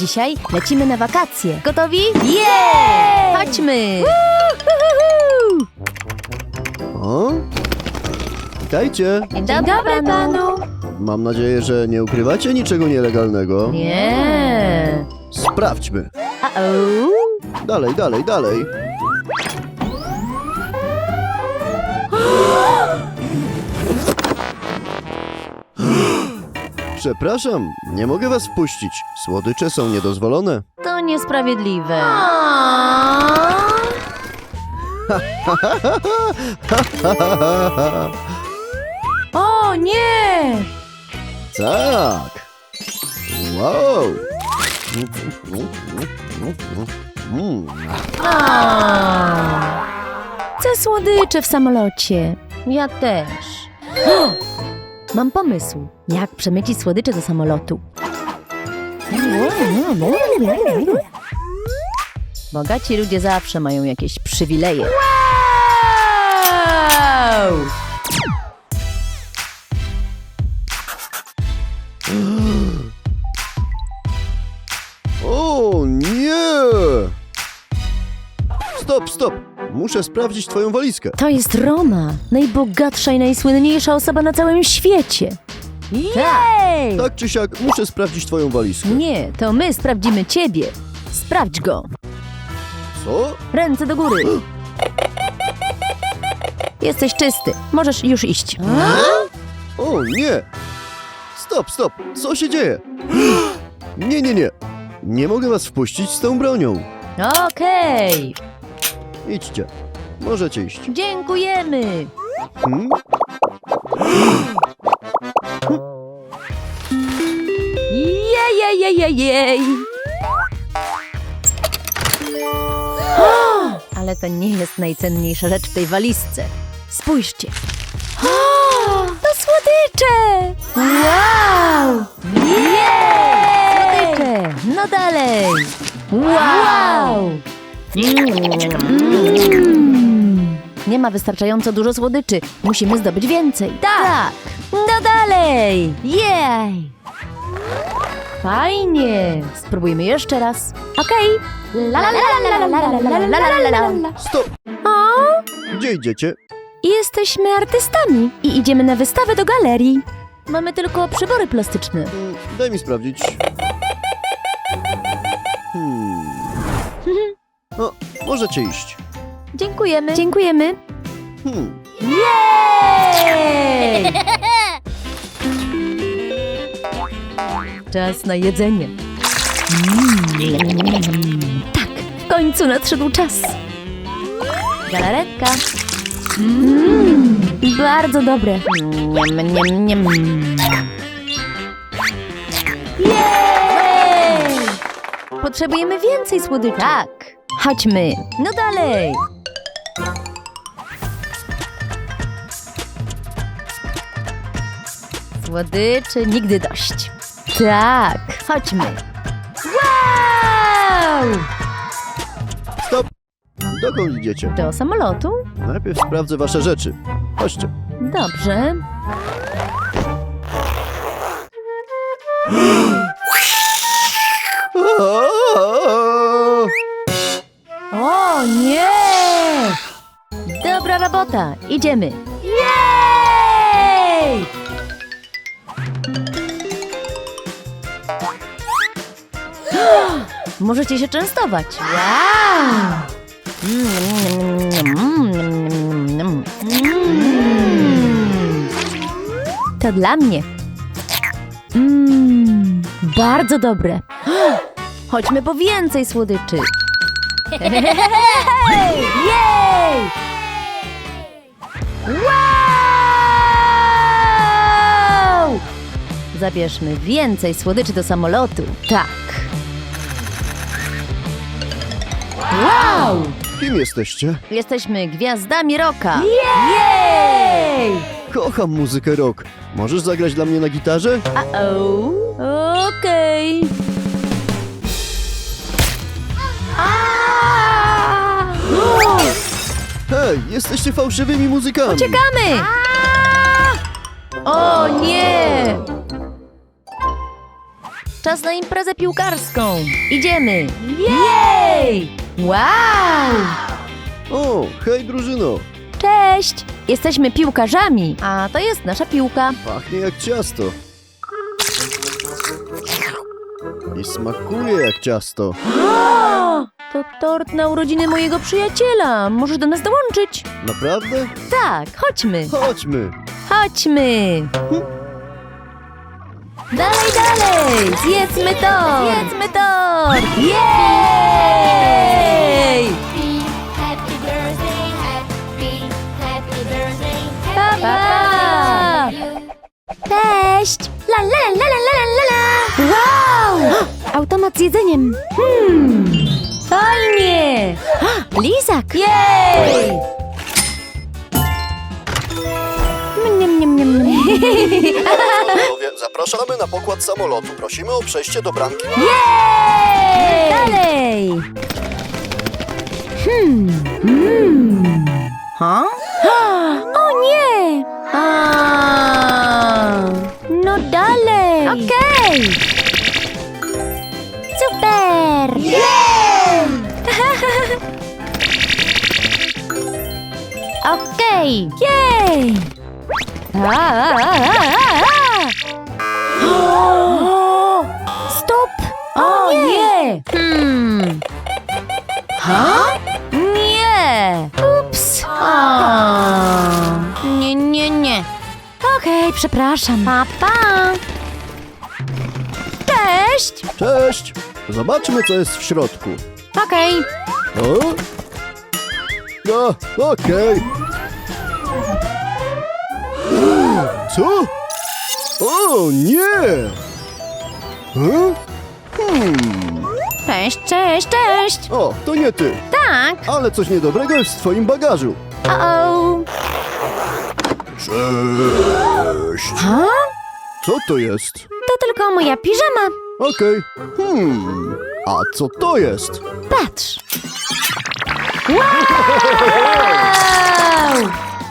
Dzisiaj lecimy na wakacje. Gotowi? Jej! Chodźmy! O? Witajcie. Dzień dobry panu. Mam nadzieję, że nie ukrywacie niczego nielegalnego. Nie. Sprawdźmy. Dalej, dalej, dalej. Przepraszam, nie mogę was wpuścić. Słodycze są niedozwolone. To niesprawiedliwe. O nie! tak. Wow. Mm. Chcę słodycze w samolocie. Ja też. Mam pomysł, jak przemycić słodycze do samolotu. Bogaci ludzie zawsze mają jakieś przywileje. Wow! Muszę sprawdzić twoją walizkę. To jest Roma, najbogatsza i najsłynniejsza osoba na całym świecie. Jej! Tak czy siak, muszę sprawdzić twoją walizkę. Nie, to my sprawdzimy ciebie. Sprawdź go. Co? Ręce do góry. Jesteś czysty. Możesz już iść. O nie! Stop, stop! Co się dzieje? Nie, nie, nie. Nie mogę was wpuścić z tą bronią. Okej. Idźcie. Możecie iść. Dziękujemy. Hmm? Jej, jej, jej, jej, jej. O, Ale to nie jest najcenniejsza rzecz w tej walizce. Spójrzcie. O, to słodycze! Wow! Jej! Słodycze! No dalej! Wow! Mm ma wystarczająco dużo słodyczy. Musimy zdobyć więcej. Tak! tak. No dalej! Jej! Fajnie! Spróbujmy jeszcze raz. Okej! Okay. Stop! Gdzie idziecie? jesteśmy artystami i idziemy na wystawę do galerii. Mamy tylko przybory plastyczne. Daj mi sprawdzić. Hmm. No, możecie iść. Dziękujemy. Dziękujemy. Hmm. Jej! Czas na jedzenie. Mm. Tak, w końcu nadszedł czas. Galaretka. Mm, bardzo dobre. Niam. Jej! Potrzebujemy więcej słodyczy. Tak. Chodźmy. No dalej. Słodyczy nigdy dość. Tak, chodźmy. Wow! Stop! Dokąd idziecie? Do samolotu? Najpierw sprawdzę wasze rzeczy. Chodźcie. Dobrze. Robota, idziemy. Jej! Możecie się częstować. To dla mnie. Mmm, bardzo dobre. Chodźmy po więcej słodyczy. Jej! Wow! Zabierzmy więcej słodyczy do samolotu. Tak. Wow! Kim jesteście? Jesteśmy gwiazdami rocka. Jej! Kocham muzykę rock. Możesz zagrać dla mnie na gitarze? Uh-oh. Hej, jesteście fałszywymi muzykami. Uciekamy! O nie! czas na imprezę piłkarską. Idziemy. Jej! Wow! O, hej drużyno! Cześć! Jesteśmy piłkarzami, a to jest nasza piłka. Pachnie jak ciasto. I smakuje jak ciasto. O, to tort na urodziny mojego przyjaciela. Możesz do nas dołączyć? Naprawdę? Tak, chodźmy. Chodźmy! Chodźmy! Dalej, dalej! Zjedzmy to! Zjedzmy to! Jej! Happy birthday, happy, happy birthday. Pa, pa! Cześć! La la la la la la la! Wow! Automat z jedzeniem. Hmm. Fajnie! Lizak! Jej! Mniam, mniam, mniam, mniam. Panowie, zapraszamy na pokład samolotu. Prosimy o przejście do bramki. Jej! Dalej! Hmm. Hmm. Ha? O nie! A. No dalej! Okej! Super! Okej! Jej! A, a, a, a, a. Stop! O, nie! Hmm. Ha? Nie! Ups! Nie, nie, nie. Okej, przepraszam. Pa, pa. Cześć! Cześć! Zobaczmy, co jest w środku. Okej. O? No, okej. Co? O, nie! Huh? Hmm. Cześć, cześć, cześć! O, to nie ty, Tak! ale coś niedobrego jest w twoim bagażu. O-o! Cześć! Ha? Co to jest? To tylko moja piżama. Okej. Hmm. A co to jest? Patrz! Wow!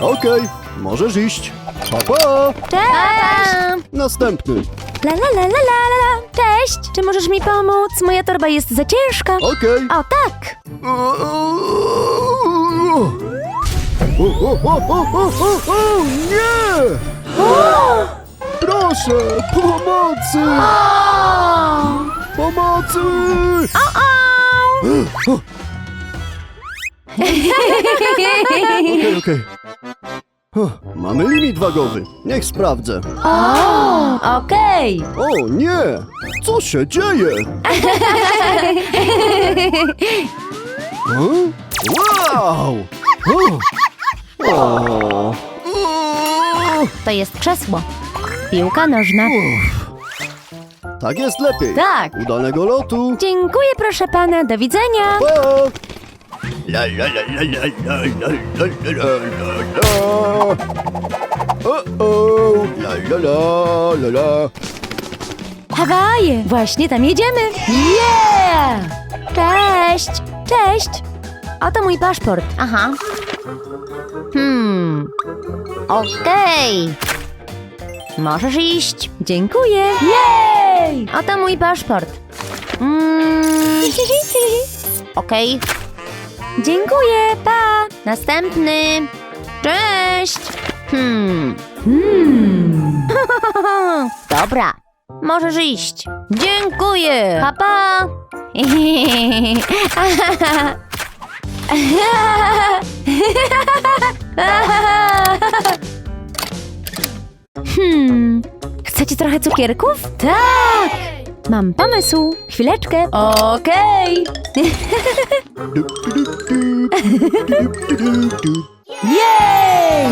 Okej, możesz iść. Pa, pa. Cześć! Następny. La la la la la la. Cześć! Czy możesz mi pomóc? Moja torba jest za ciężka. Okej. O tak! O, o, o, o, o, o, o, nie! Proszę, pomocy! Pomocy! Okej, okej. Huh, Mamy limit wagowy. Niech sprawdzę. O, okej. O nie! Co się dzieje? Huh? Wow! O. To jest krzesło. Piłka nożna. Tak jest lepiej. Tak. Udanego lotu. Dziękuję, proszę pana. Do widzenia. Pa! La la la la la la la la la la la. O-o. La la la la la. Hawaje. Właśnie tam jedziemy. Yeah! Cześć. Cześć. Oto mój paszport. Aha. Hmm. Okej. Możesz iść. Dziękuję. Jej! Oto mój paszport. Mm. Okej. Dziękuję, pa! Następny. Cześć! Hmm. Hmm. Dobra. Możesz iść. Dziękuję. Pa, pa. Hmm. Chcecie trochę cukierków? Tak! Mam pomysł. Chwileczkę. Okej. Jej!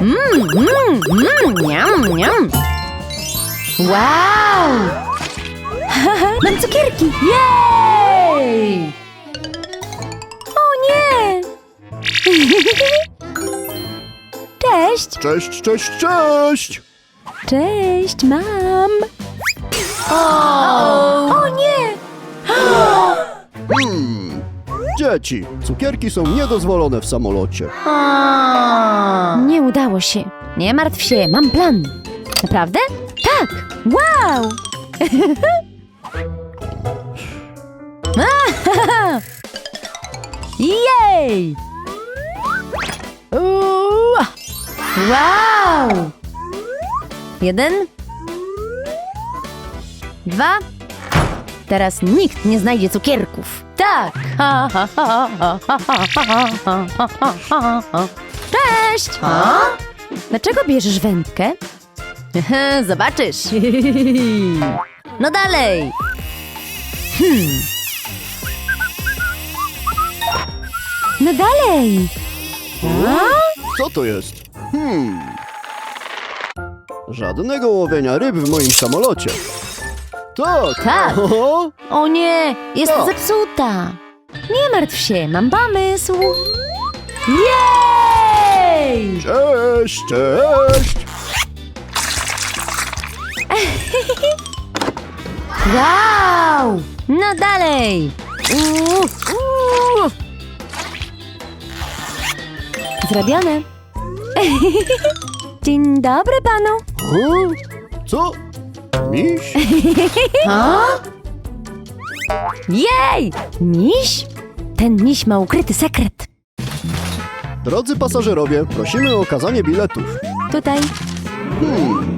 Mmm, mmm, mmm, niam, niam. Wow! Mam cukierki! Jej! O nie! Cześć! Cześć, cześć, cześć! Cześć, mam! O, o nie! Hmm. Dzieci, cukierki są niedozwolone w samolocie. Nie udało się. Nie martw się, mam plan. Naprawdę? Tak! Wow! Jej! Uuu! Wow! Jeden. Dwa. Teraz nikt nie znajdzie cukierków. Tak! Ha, ha, ha, ha, ha, ha, ha, ha, ha, ha, ha. Cześć! Dlaczego bierzesz wędkę? Zobaczysz. No dalej. Hmm. No dalej. A? Co to jest? Hmm. Żadnego łowienia ryb w moim samolocie. Tak! Tak. Oho. O nie, jest Co? zepsuta. Nie martw się, mam pomysł. Jej! Cześć, cześć! Wow! No dalej. Uuu, uuu. Zrobione. Dzień dobry panu. O? Co? Miś? Jej! Miś? Ten miś ma ukryty sekret. Drodzy pasażerowie, prosimy o okazanie biletów. Tutaj. Hmm.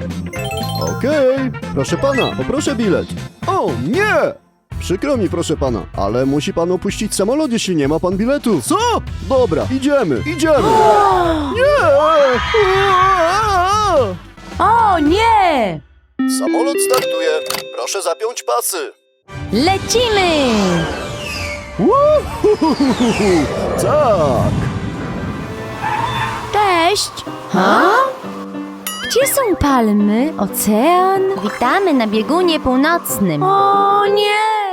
Okej, proszę pana, poproszę bilet. O, nie! Przykro mi, proszę pana, ale musi pan opuścić samolot, jeśli nie ma pan biletu. Co? Dobra, idziemy, idziemy. Nie! O nie! Samolot startuje. Proszę zapiąć pasy. Lecimy! Uhuhuhuhu. Tak. Cześć! Ha? Gdzie są palmy, ocean? Witamy na biegunie północnym. O nie!